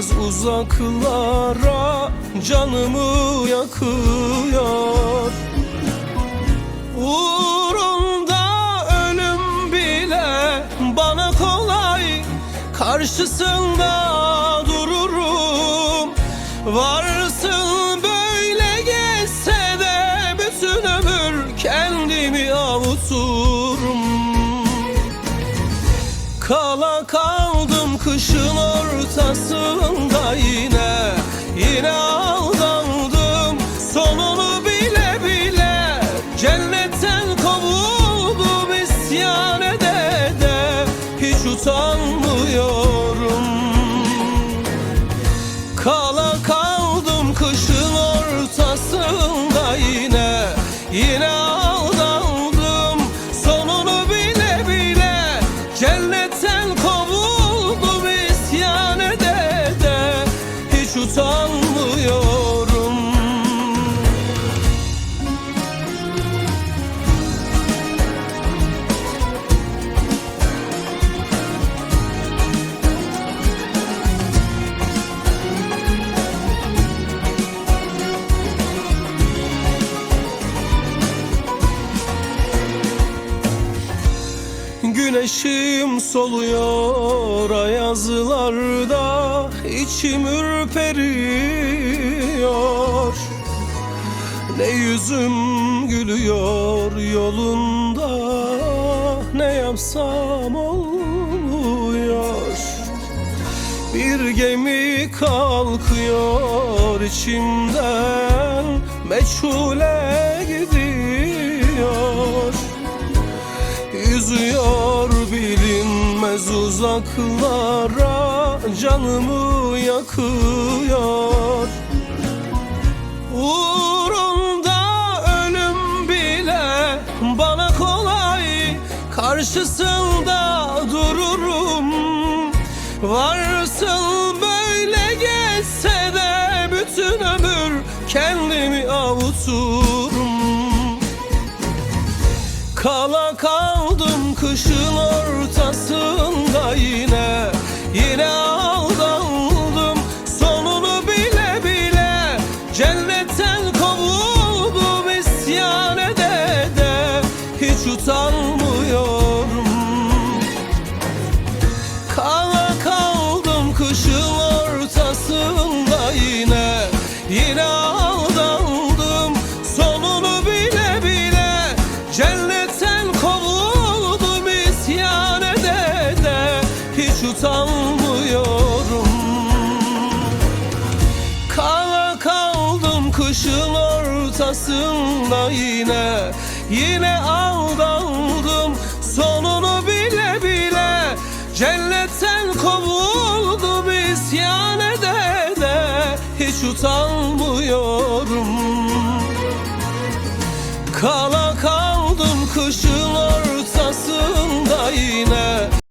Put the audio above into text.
bilinmez uzaklara Canımı yakıyor. Uğrunda ölüm bile bana kolay Karşısında dururum. Varsın böyle geçse de Bütün ömür kendimi avuturum. Kala kaldım kışın ortasında yine Yine aldandım. Sonunu bile bile Cennetten kovuldum isyan ede de. Hiç utanmıyorum. Kala kaldım kışın ortasında yine Yine aldandım. Sonunu bile bile Cennetten Güneşim soluyor ayazlarda içim ürperiyor. Ne yüzüm gülüyor yolunda Ne yapsam olmuyor Bir gemi kalkıyor içimden Meçhule gidiyor bilinmez uzaklara Canımı yakıyor. Uğrunda ölüm bile bana kolay. Karşısında dururum. Varsın kışın ortasında yine Yine aldandım. Sonunu bile bile Cennetten kovuldum isyan ede de Hiç utanmıyorum. Kala kaldım kışın ortasında yine.